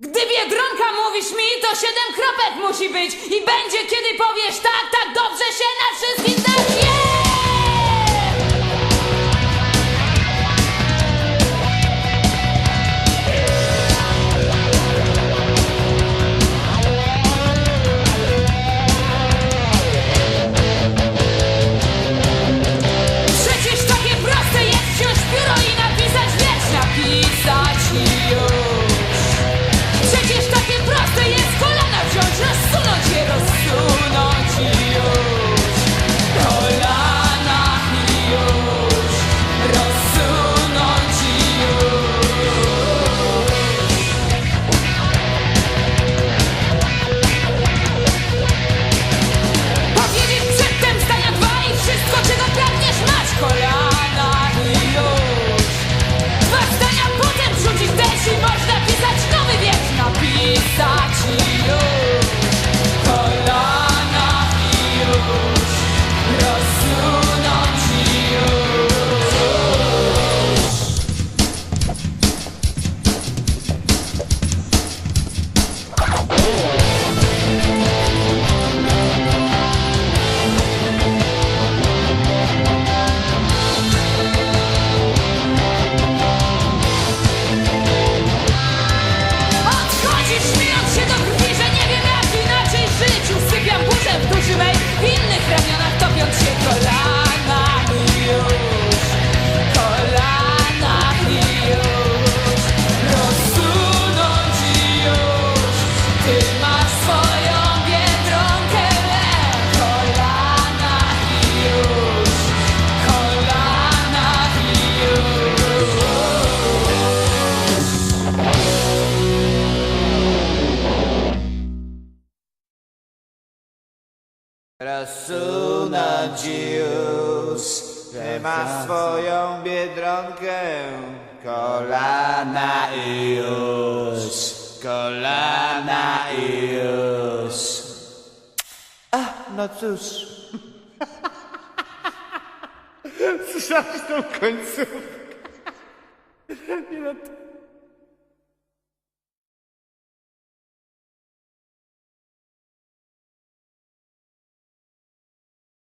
Gdy Biedronka mówisz mi, to siedem kropek musi być i będzie kiedy powie Rasuna Dzius, że ma swoją biedronkę, kolana i kolana. A, no cóż. Słyszałeś tą końcówkę? No,